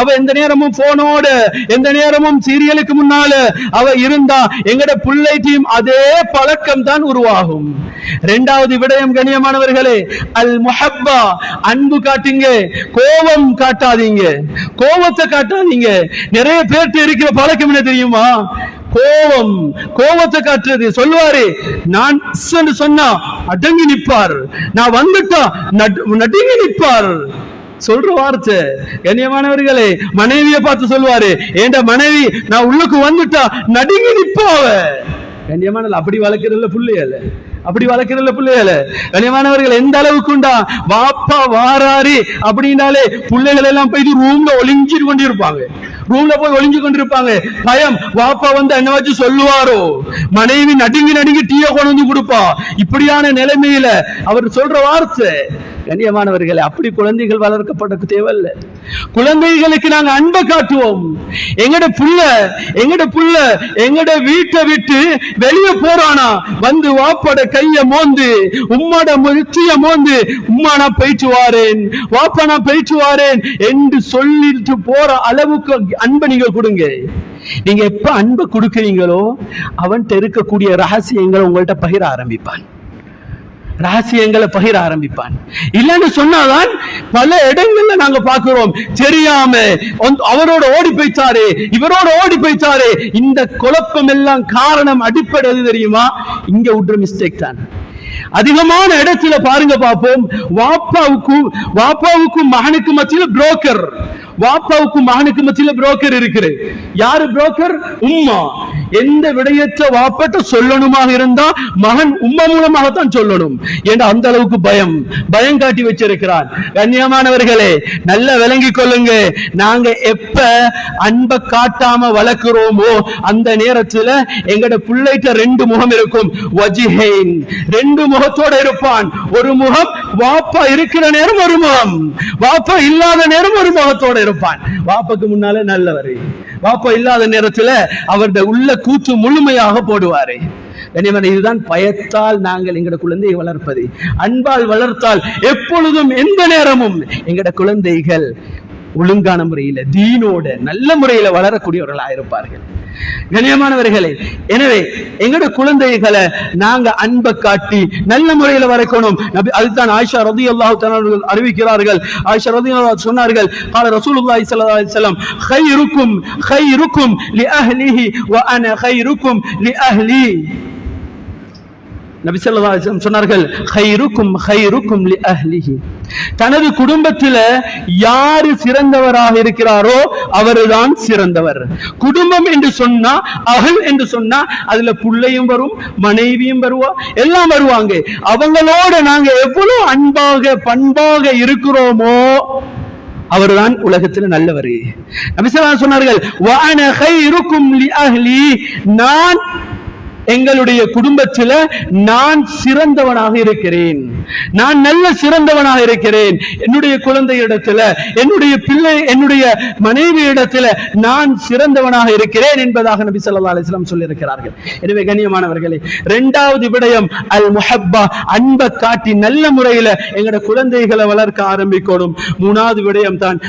அவ எந்த நேரமும் போனோட எந்த நேரமும் சீரியலுக்கு முன்னால அவ இருந்தா எங்கட பிள்ளைக்கும் அதே பழக்கம் தான் உருவாகும். இரண்டாவது விடயம் கண்ணியமானவர்களே அல் முஹப்பா அன்பு காட்டுங்க கோபம் காட்டாதீங்க. கோபத்தை காட்டாதீங்க. நிறைய பேர்ட்ட இருக்கிற பழக்கம் என்ன தெரியுமா? கோபம். கோபத்தை காட்டுறது. சொல்லுவாரு நான் சொன்னா அடங்கி நிற்பார். நான் வந்துட்டா நடுங்கி நிற்பார். சொல்ற வார்த்தை. கண்ணியமானவர்களே மனைவியை பார்த்து சொல்லுவாரு ஏண்டா மனைவி நான் உள்ளுக்கு வந்துட்டா நடுங்கி நிப்பாவ கண்ணியமான அப்படி வளர்க்கறதுல புள்ளையல அப்படி வளர்க்கறதுல பிள்ளைகள கனியமானவர்கள் எந்த அளவுக்கு உண்டா? வாப்பா வாராரு அப்படின்னாலே பிள்ளைகள் எல்லாம் போயிட்டு ரூம்ல ஒளிஞ்சு கொண்டிருப்பாங்க. ரூம்ல போய் ஒளிஞ்சு கொண்டிருப்பாங்க. பயம் வாப்பா வந்து என்ன வச்சு சொல்லுவாரோ? மனைவி நடுங்கி நடுங்கி டீய கொண்டு வந்து கொடுப்பா. இப்படியான நிலைமையில அவர் சொல்ற வார்த்தை. கண்ணியமானவர்களே அப்படி குழந்தைகள் வளர்க்கப்பட தேவையில்ல. குழந்தைகளுக்கு நாங்க அன்பை காட்டுவோம். எங்கட புள்ள எங்கட புள்ள எங்கட வீட்டை விட்டு வெளியே போறானா? வந்து வாப்பட கைய மோந்து உம்மோட முச்சிய மோந்து உம்மா நான் போயிட்டு வாரேன். வாப்பா நான் போயிட்டு வாரேன். என்று சொல்லிட்டு போற அளவுக்கு அன்பை நீங்க கொடுங்க. நீங்க எப்ப அன்பை கொடுக்குறீங்களோ அவன்கிட்ட இருக்கக்கூடிய ரகசியங்களை உங்கள்ட்ட பகிர ஆரம்பிப்பான். ரகசியங்களை பகிர ஆரம்பிப்பான். இல்லைன்னு சொன்னாதான் பல இடங்கள்ல நாங்க பார்க்கிறோம். தெரியாம அவரோட ஓடி போய்த்தாரு இவரோட ஓடி போய்த்தாரு. இந்த குழப்பம் எல்லாம் காரணம் அடிப்படை தெரியுமா? இங்க விடுற மிஸ்டேக் தான். அதிகமான இடத்துல பாருங்க பார்ப்போம். வாப்பாவுக்கும் வாப்பாவுக்கும் மகனுக்கு மத்தியில புரோக்கர் வாப்பாவுக்கும் மகனுக்கு மத்தியில புரோக்கர் இருக்குது. யாரு புரோக்கர் உம்மா. எந்த விடயத்தை வாப்பட்ட சொல்லணுமாக இருந்தா மகன் உம்மா மூலமாகத்தான் சொல்லணும். ஏன்னா அந்த அளவுக்கு பயம்? பயம் காட்டி வச்சிருக்கிறார். கண்ணியமானவர்களே நல்லா விளங்கி கொள்ளுங்க. நாங்க எப்ப அன்பை காட்டாம வளர்க்கிறோமோ அந்த நேரத்துல எங்கட பிள்ளைகிட்ட ரெண்டு முகம் இருக்கும். வஜிஹேன். ரெண்டு முகத்தோட இருப்பான். ஒரு முகம் வாப்பா இருக்கிற நேரம் ஒரு முகம் வாப்பா இல்லாத நேரம் ஒரு முகத்தோட இருப்பான். வாப்பாக்கு முன்னால நல்லவர். வாப்பா இல்லாத நேரத்துல அவருடைய உள்ள கூச்சு முழுமையாக போடுவாரு. கனிமன் இதுதான் பயத்தால் நாங்கள் எங்கட குழந்தையை வளர்ப்பது. அன்பால் வளர்த்தால் எப்பொழுதும் எந்த நேரமும் எங்கட குழந்தைகள் ஒழுங்கான முறையில தீனோட நல்ல முறையில வளரக்கூடியவர்களா இருப்பார்கள் கண்ணியமானவர்களே எனவே எங்கட குழந்தைகளை நாங்க அன்பை காட்டி நல்ல முறையில வளர்க்கணும் நபி அதுதான் ஆயிஷா ரதி அல்லாஹு அறிவிக்கிறார்கள் ஆயிஷா ரதி சொன்னார்கள் قال رسول الله صلى الله عليه وسلم خيركم خيركم لأهله وأنا خيركم لأهلي நபிசல்லா சொன்னார்கள் ஹைருக்கும் ஹைருக்கும் லி அஹ்லிஹி. தனது குடும்பத்தில யாரு சிறந்தவராக இருக்கிறாரோ அவர்தான் சிறந்தவர். குடும்பம் என்று சொன்னா அகல் என்று சொன்னா அதுல புள்ளையும் வரும் மனைவியும் வருவா எல்லாம் வருவாங்க. அவங்களோட நாங்க எவ்வளவு அன்பாக பண்பாக இருக்கிறோமோ அவர்தான் உலகத்தில் நல்லவர். நபிசல்லா சொன்னார்கள் லி அஹ்லி. நான் எங்களுடைய குடும்பத்தில் நான் சிறந்தவனாக இருக்கிறேன். நான் நல்ல சிறந்தவனாக இருக்கிறேன். என்னுடைய குழந்தை இடத்துல என்னுடைய பிள்ளை என்னுடைய மனைவி இடத்துல நான் சிறந்தவனாக இருக்கிறேன் என்பதாக நபி சொல்லா அலிஸ்லாம் சொல்லியிருக்கிறார்கள். எனவே கண்ணியமானவர்களே இரண்டாவது விடயம் அல் முஹப்பா அன்பை காட்டி நல்ல முறையில எங்களோட குழந்தைகளை வளர்க்க ஆரம்பிக்கணும். மூணாவது விடயம் தான்